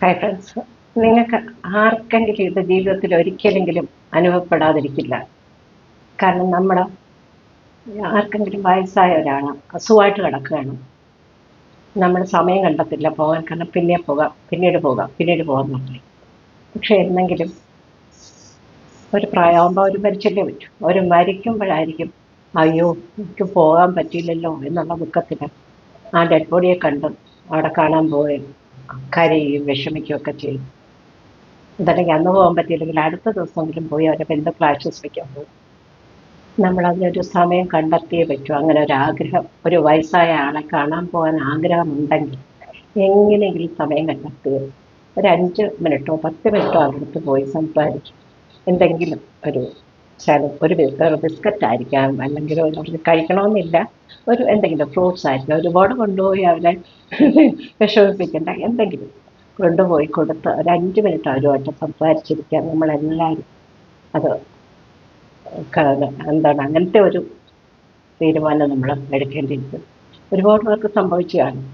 Hi friends നിങ്ങൾക്ക് ആർക്കെങ്കിലും ഇത് ജീവിതത്തിൽ ഒരിക്കലെങ്കിലും അനുഭവപ്പെടാതിരിക്കില്ല. കാരണം നമ്മൾ ആർക്കെങ്കിലും വയസ്സായ ഒരാളാണ് അസുഖമായിട്ട് കിടക്കുകയാണ്. നമ്മൾ സമയം കണ്ടെത്തില്ല. പോകാൻ കാരണം പിന്നെ പോകാം പിന്നീട് പോകാം പിന്നീട് പോകാൻ നോക്കി പക്ഷെ എന്നെങ്കിലും ഒരു പ്രായമാകുമ്പോൾ അവർ മരിച്ചല്ലേ പറ്റൂ. അവർ മരിക്കുമ്പോഴായിരിക്കും അയ്യോ എനിക്ക് പോകാൻ പറ്റിയില്ലല്ലോ എന്നുള്ള ദുഃഖത്തിന് ആ ഡെഡ് ബോഡിയെ കണ്ടും അവിടെ കാണാൻ പോവുകയും കരയുകയും വിഷമിക്കുകയൊക്കെ ചെയ്യും. എന്നിട്ടെങ്കിൽ അന്ന് പോകാൻ പറ്റിയില്ലെങ്കിൽ അടുത്ത ദിവസമെങ്കിലും പോയി അവരെ ബന്ധുക്കളെ ആശ്വസിപ്പിക്കാൻ പോകും. നമ്മൾ അതിനൊരു സമയം കണ്ടെത്തിയേ പറ്റൂ. അങ്ങനെ ഒരു ആഗ്രഹം ഒരു വയസ്സായ ആളെ കാണാൻ പോകാൻ ആഗ്രഹമുണ്ടെങ്കിൽ എങ്ങനെയെങ്കിലും സമയം കണ്ടെത്തുക. ഒരു അഞ്ച് മിനിറ്റോ പത്ത് മിനിറ്റോ അടുത്ത് പോയി സംസാരിക്കും. എന്തെങ്കിലും ഒരു ശകലം ഒരു ബിസ്ക്കറ്റ് ആയിരിക്കാം. അല്ലെങ്കിൽ അവർക്ക് കഴിക്കണമെന്നില്ല. ഒരു എന്തെങ്കിലും ഫ്രൂട്ട്സ് ആയിരിക്കാം. ഒരുപാട് കൊണ്ടുപോയി അവരെ വിഷമിപ്പിക്കേണ്ട. എന്തെങ്കിലും കൊണ്ടുപോയി കൊടുത്ത് ഒരു അഞ്ച് മിനിറ്റ് അവരുമായിട്ട് സംസാരിച്ചിരിക്കാം. നമ്മളെല്ലാവരും അത് എന്താണ് അങ്ങനത്തെ ഒരു തീരുമാനം നമ്മൾ എടുക്കേണ്ടിയിരിക്കും. ഒരുപാട് പേർക്ക് സംഭവിച്ചു കാണും.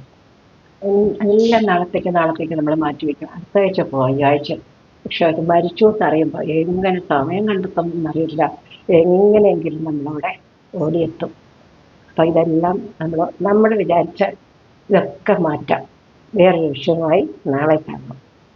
ഉം, എല്ലാം നാളത്തേക്ക് നാളത്തേക്ക് നമ്മൾ മാറ്റി വയ്ക്കും അടുത്ത ആഴ്ച പോവാം. ഈ ആഴ്ച പക്ഷെ അവർ മരിച്ചു എന്നറിയുമ്പോൾ എങ്ങനെ സമയം കണ്ടെത്തുമെന്നറിയില്ല എങ്ങനെയെങ്കിലും നമ്മളവിടെ ഓടിയെത്തും. അപ്പം ഇതെല്ലാം നമ്മൾ നമ്മൾ വിചാരിച്ച ഇതൊക്കെ മാറ്റാം. വേറൊരു വിഷയമായി നാളെ കാണാം.